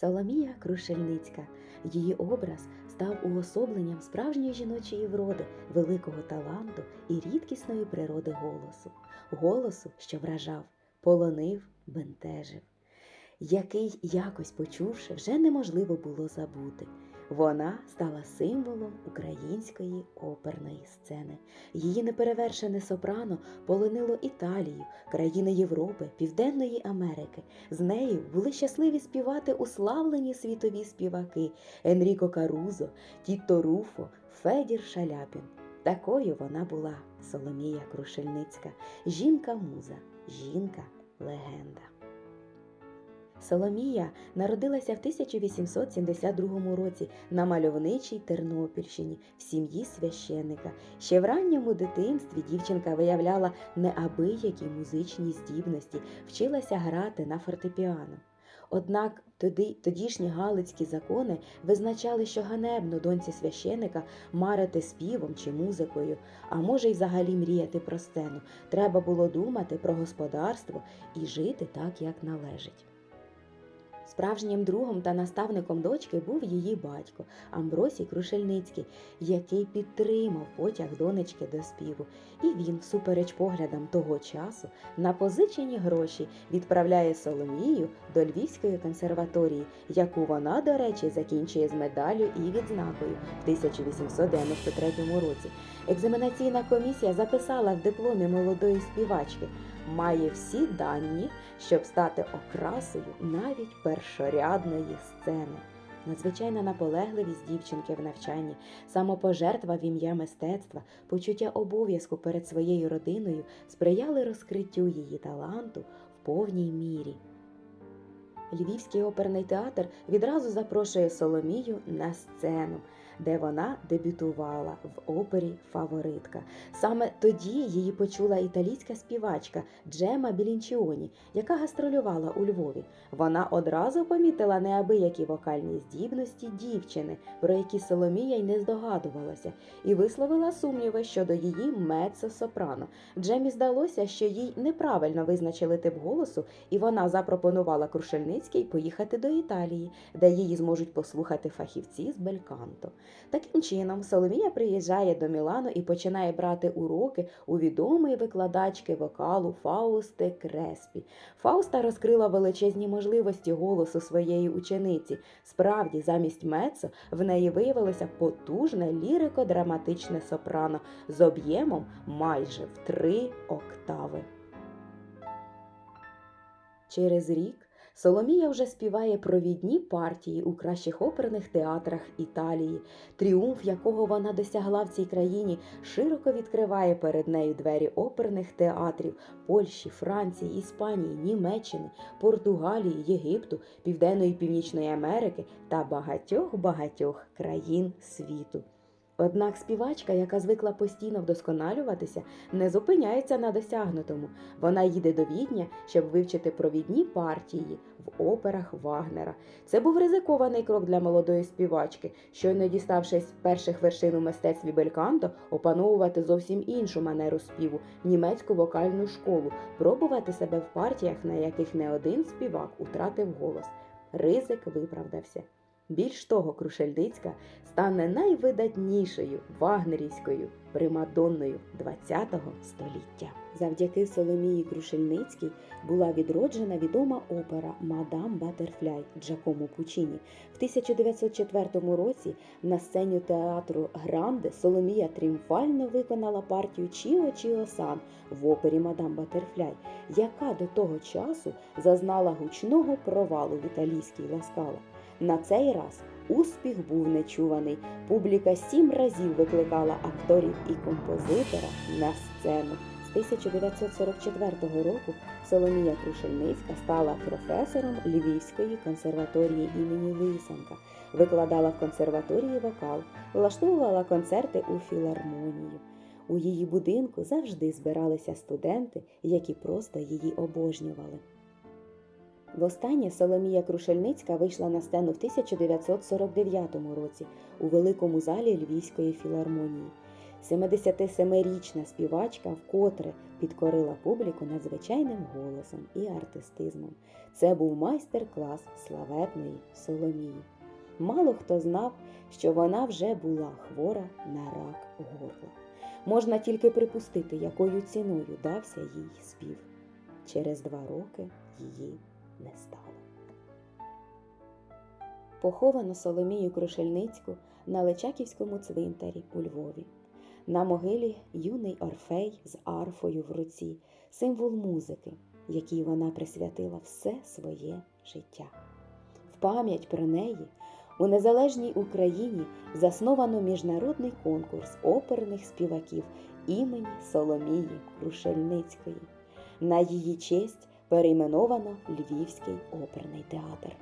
Соломія Крушельницька. Її образ став уособленням справжньої жіночої вроди, великого таланту і рідкісної природи голосу, голосу, що вражав, полонив, бентежив, який, якось почувши, вже неможливо було забути. Вона стала символом української оперної сцени. Її неперевершене сопрано полонило Італію, країни Європи, Південної Америки. З нею були щасливі співати уславлені світові співаки Енріко Карузо, Тітто Руфо, Федір Шаляпін. Такою вона була Соломія Крушельницька, жінка-муза, жінка-легенда. Соломія народилася в 1872 році на мальовничій Тернопільщині в сім'ї священика. Ще в ранньому дитинстві дівчинка виявляла неабиякі музичні здібності, вчилася грати на фортепіано. Однак тоді, тодішні галицькі закони визначали, що ганебно доньці священика марити співом чи музикою, а може й взагалі мріяти про сцену. Треба було думати про господарство і жити так, як належить. Справжнім другом та наставником дочки був її батько Амбросій Крушельницький, який підтримав потяг донечки до співу. І він, всупереч поглядам того часу, на позичені гроші відправляє Соломію до Львівської консерваторії, яку вона, до речі, закінчує з медаллю і відзнакою в 1893 році. Екзаменаційна комісія записала в дипломі молодої співачки має всі дані, щоб стати окрасою навіть першорядної сцени. Надзвичайна наполегливість дівчинки в навчанні, самопожертва в ім'я мистецтва, почуття обов'язку перед своєю родиною сприяли розкриттю її таланту в повній мірі. Львівський оперний театр відразу запрошує Соломію на сцену, де вона дебютувала в опері Фаворитка. Саме тоді її почула італійська співачка Джема Білінчіоні, яка гастролювала у Львові. Вона одразу помітила неабиякі вокальні здібності дівчини, про які Соломія й не здогадувалася, і висловила сумніви щодо її меццо-сопрано. Джемі здалося, що їй неправильно визначили тип голосу, і вона запропонувала Крушельницькій поїхати до Італії, де її зможуть послухати фахівці з бельканто. Таким чином, Соломія приїжджає до Мілану і починає брати уроки у відомої викладачки вокалу Фаусти Креспі. Фауста розкрила величезні можливості голосу своєї учениці. Справді, замість мецо в неї виявилося потужне лірико-драматичне сопрано з об'ємом майже в три октави. Через рік Соломія вже співає провідні партії у кращих оперних театрах Італії, тріумф якого вона досягла в цій країні, широко відкриває перед нею двері оперних театрів Польщі, Франції, Іспанії, Німеччини, Португалії, Єгипту, Південної і Північної Америки та багатьох-багатьох країн світу. Однак співачка, яка звикла постійно вдосконалюватися, не зупиняється на досягнутому. Вона їде до Відня, щоб вивчити провідні партії в операх Вагнера. Це був ризикований крок для молодої співачки, щойно діставшись перших вершин у мистецтві бельканто, опановувати зовсім іншу манеру співу, німецьку вокальну школу, пробувати себе в партіях, на яких не один співак утратив голос. Ризик виправдався. Більш того, Крушельницька стане найвидатнішою вагнерівською примадонною ХХ століття. Завдяки Соломії Крушельницькій була відроджена відома опера Мадам Батерфляй Джакомо Пучіні. В 1904 році на сцені театру Гранде Соломія тріумфально виконала партію Чіо Чіо Сан в опері Мадам Батерфляй, яка до того часу зазнала гучного провалу в італійській ласкала. На цей раз успіх був нечуваний. Публіка сім разів викликала акторів і композитора на сцену. З 1944 року Соломія Крушельницька стала професором Львівської консерваторії імені Лисенка, викладала в консерваторії вокал, влаштовувала концерти у філармонію. У її будинку завжди збиралися студенти, які просто її обожнювали. Востаннє Соломія Крушельницька вийшла на сцену в 1949 році у великому залі Львівської філармонії. 77-річна співачка вкотре підкорила публіку надзвичайним голосом і артистизмом. Це був майстер-клас славетної Соломії. Мало хто знав, що вона вже була хвора на рак горла. Можна тільки припустити, якою ціною дався їй спів. Через два роки її не стало. Поховано Соломію Крушельницьку на Личаківському цвинтарі у Львові. На могилі юний Орфей з арфою в руці, символ музики, якій вона присвятила все своє життя. В пам'ять про неї у незалежній Україні засновано міжнародний конкурс оперних співаків імені Соломії Крушельницької. На її честь перейменовано Львівський оперний театр.